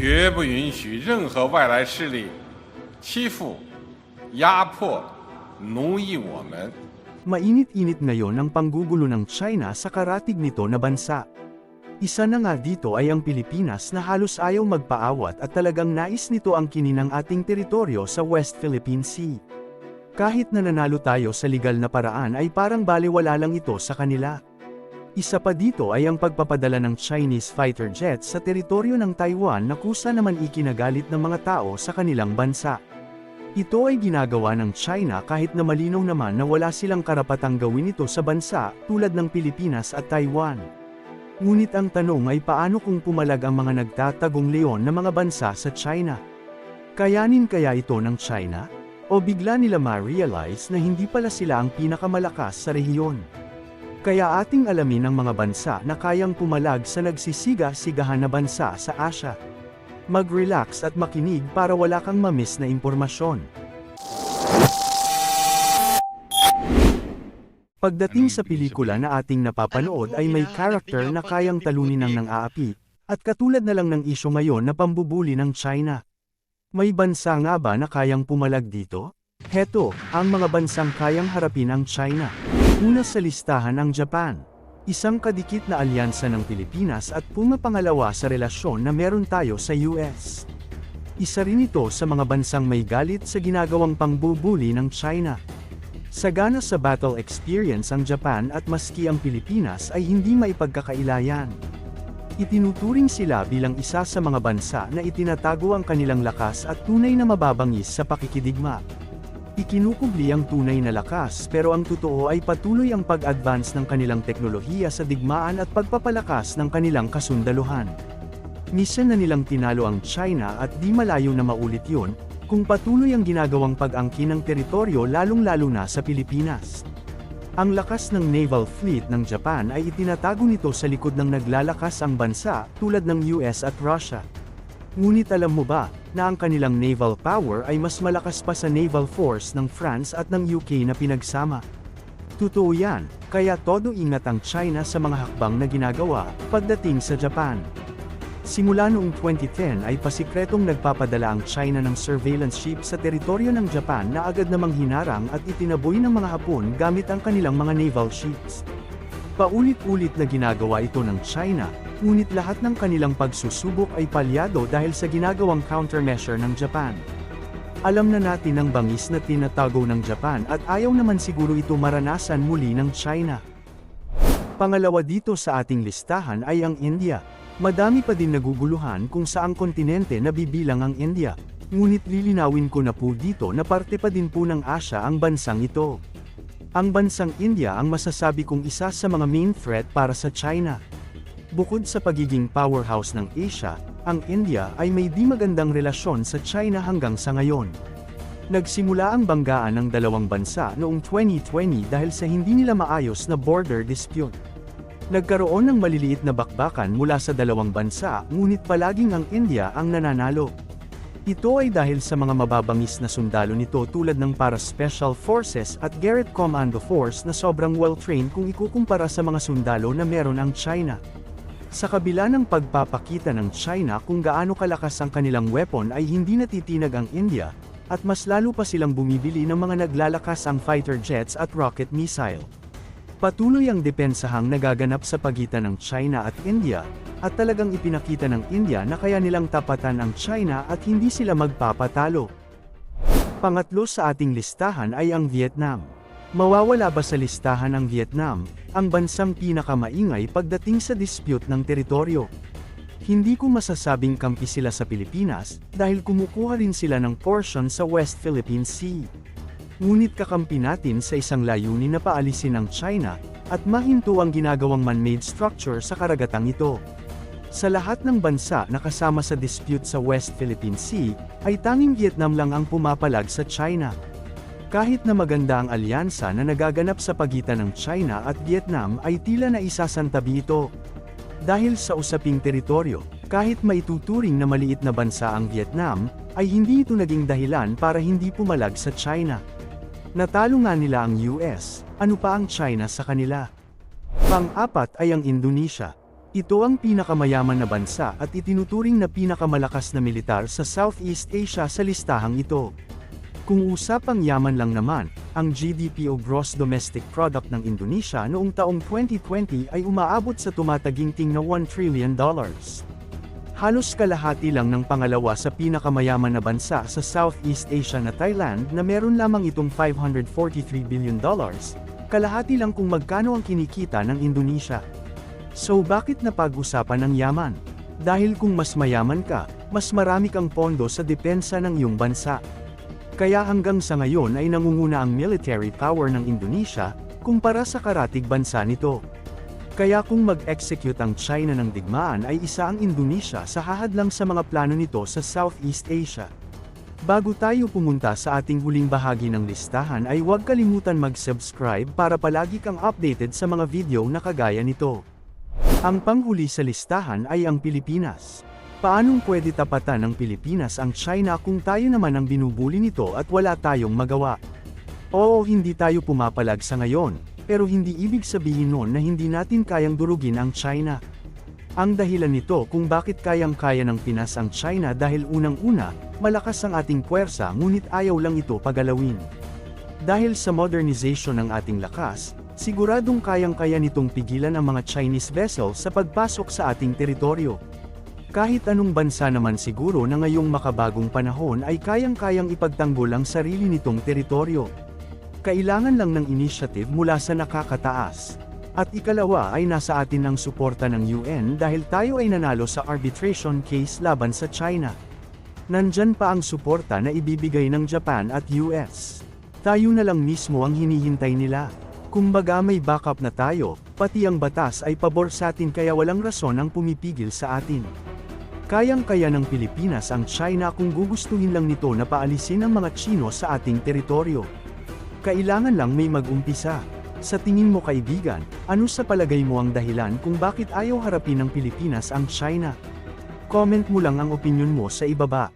绝不允许任何外来势力欺负、压迫、奴役我们。 Mainit-init ngayon ang panggugulo ng China sa karatig nito na bansa. Isa na nga dito ay ang Pilipinas na halos ayaw magpaawat at talagang nais nito ang kininang ating teritoryo sa West Philippine Sea. Kahit na nanalo tayo sa legal na paraan ay parang baliwala lang ito sa kanila. Isa pa dito ay ang pagpapadala ng Chinese fighter jets sa teritoryo ng Taiwan na kusa naman ikinagalit ng mga tao sa kanilang bansa. Ito ay ginagawa ng China kahit na malinaw naman na wala silang karapatang gawin ito sa bansa tulad ng Pilipinas at Taiwan. Ngunit ang tanong ay paano kung pumalag ang mga nagtatagong leon na mga bansa sa China? Kayanin kaya ito ng China? O bigla nila ma-realize na hindi pala sila ang pinakamalakas sa rehiyon? Kaya ating alamin ang mga bansa na kayang pumalag sa nagsisiga-sigahan na bansa sa Asia. Mag-relax at makinig para wala kang mamiss na impormasyon. Pagdating sa pelikula na ating napapanood ay may character na kayang talunin ng nang-aapi, at katulad na lang ng isyo ngayon na pambubuli ng China. May bansa nga ba na kayang pumalag dito? Heto, ang mga bansang kayang harapin ang China. Una sa listahan ang Japan. Isang kadikit na alyansa ng Pilipinas at pumapangalawa sa relasyon na meron tayo sa US. Isa rin ito sa mga bansang may galit sa ginagawang pangbubuli ng China. Sagana sa battle experience ang Japan at maski ang Pilipinas ay hindi maipagkakailayan. Itinuturing sila bilang isa sa mga bansa na itinatago ang kanilang lakas at tunay na mababangis sa pakikidigma. Ikinukubli ang tunay na lakas pero ang totoo ay patuloy ang pag-advance ng kanilang teknolohiya sa digmaan at pagpapalakas ng kanilang kasundaluhan. Misan na nilang tinalo ang China at di malayo na maulit yun, kung patuloy ang ginagawang pag-angkin ng teritoryo lalong-lalo na sa Pilipinas. Ang lakas ng naval fleet ng Japan ay itinatago nito sa likod ng naglalakas ang bansa tulad ng US at Russia. Ngunit alam mo ba, na ang kanilang naval power ay mas malakas pa sa naval force ng France at ng UK na pinagsama. Totoo yan, kaya todo ingat ang China sa mga hakbang na ginagawa pagdating sa Japan. Simula noong 2010 ay pasikretong nagpapadala ang China ng surveillance ship sa teritoryo ng Japan na agad namang hinarang at itinaboy ng mga Hapon gamit ang kanilang mga naval ships. Paulit-ulit na ginagawa ito ng China, ngunit lahat ng kanilang pagsusubok ay palyado dahil sa ginagawang countermeasure ng Japan. Alam na natin ang bangis na tinatago ng Japan at ayaw naman siguro ito maranasan muli ng China. Pangalawa dito sa ating listahan ay ang India. Madami pa din naguguluhan kung saang kontinente nabibilang ang India. Ngunit lilinawin ko na po dito na parte pa din po ng Asia ang bansang ito. Ang bansang India ang masasabi kong isa sa mga main threat para sa China. Bukod sa pagiging powerhouse ng Asia, ang India ay may di magandang relasyon sa China hanggang sa ngayon. Nagsimula ang banggaan ng dalawang bansa noong 2020 dahil sa hindi nila maayos na border dispute. Nagkaroon ng maliliit na bakbakan mula sa dalawang bansa ngunit palaging ang India ang nananalo. Ito ay dahil sa mga mababangis na sundalo nito tulad ng para Special Forces at Garrett Commando Force na sobrang well-trained kung ikukumpara sa mga sundalo na meron ang China. Sa kabila ng pagpapakita ng China kung gaano kalakas ang kanilang weapon ay hindi natitinag ang India, at mas lalo pa silang bumibili ng mga naglalakas ang fighter jets at rocket missile. Patuloy ang depensahang nagaganap sa pagitan ng China at India, at talagang ipinakita ng India na kaya nilang tapatan ang China at hindi sila magpapatalo. Pangatlo sa ating listahan ay ang Vietnam. Mawawala ba sa listahan ang Vietnam, ang bansang pinakamaingay pagdating sa dispute ng teritoryo? Hindi ko masasabing kampi sila sa Pilipinas, dahil kumukuha rin sila ng portion sa West Philippine Sea. Ngunit kakampi natin sa isang layunin na paalisin ang China, at mahinto ang ginagawang man-made structure sa karagatang ito. Sa lahat ng bansa na kasama sa dispute sa West Philippine Sea, ay tanging Vietnam lang ang pumapalag sa China. Kahit na maganda ang alyansa na nagaganap sa pagitan ng China at Vietnam ay tila na isasantabi ito. Dahil sa usaping teritoryo, kahit maituturing na maliit na bansa ang Vietnam, ay hindi ito naging dahilan para hindi pumalag sa China. Natalo nga nila ang US, ano pa ang China sa kanila? Pang-apat ay ang Indonesia. Ito ang pinakamayaman na bansa at itinuturing na pinakamalakas na militar sa Southeast Asia sa listahang ito. Kung usapang yaman lang naman, ang GDP o Gross Domestic Product ng Indonesia noong taong 2020 ay umaabot sa tumataginting na 1 trillion dollars. Halos kalahati lang ng pangalawa sa pinakamayaman na bansa sa Southeast Asia na Thailand na meron lamang itong 543 billion dollars, kalahati lang kung magkano ang kinikita ng Indonesia. So bakit napag-usapan ng yaman? Dahil kung mas mayaman ka, mas marami kang pondo sa depensa ng iyong bansa. Kaya hanggang sa ngayon ay nangunguna ang military power ng Indonesia, kumpara sa karatig bansa nito. Kaya kung mag-execute ang China ng digmaan ay isa ang Indonesia sa hahadlang sa mga plano nito sa Southeast Asia. Bago tayo pumunta sa ating huling bahagi ng listahan ay huwag kalimutan mag-subscribe para palagi kang updated sa mga video na kagaya nito. Ang panghuli sa listahan ay ang Pilipinas. Paanong pwede tapatan ng Pilipinas ang China kung tayo naman ang binubuli nito at wala tayong magawa? Oo hindi tayo pumapalag sa ngayon, pero hindi ibig sabihin nun na hindi natin kayang durugin ang China. Ang dahilan nito kung bakit kayang-kaya ng Pinas ang China dahil unang-una, malakas ang ating puwersa ngunit ayaw lang ito pagalawin. Dahil sa modernization ng ating lakas, siguradong kayang-kaya nitong pigilan ang mga Chinese vessels sa pagpasok sa ating teritoryo. Kahit anong bansa naman siguro na ngayong makabagong panahon ay kayang-kayang ipagtanggol ang sarili nitong teritoryo. Kailangan lang ng initiative mula sa nakakataas. At ikalawa ay nasa atin ang suporta ng UN dahil tayo ay nanalo sa arbitration case laban sa China. Nandyan pa ang suporta na ibibigay ng Japan at US. Tayo na lang mismo ang hinihintay nila. Kumbaga may backup na tayo, pati ang batas ay pabor sa atin kaya walang rason ang pumipigil sa atin. Kayang-kaya ng Pilipinas ang China kung gugustuhin lang nito na paalisin ang mga Chino sa ating teritoryo. Kailangan lang may mag-umpisa. Sa tingin mo kaibigan, ano sa palagay mo ang dahilan kung bakit ayaw harapin ng Pilipinas ang China? Comment mo lang ang opinion mo sa ibaba.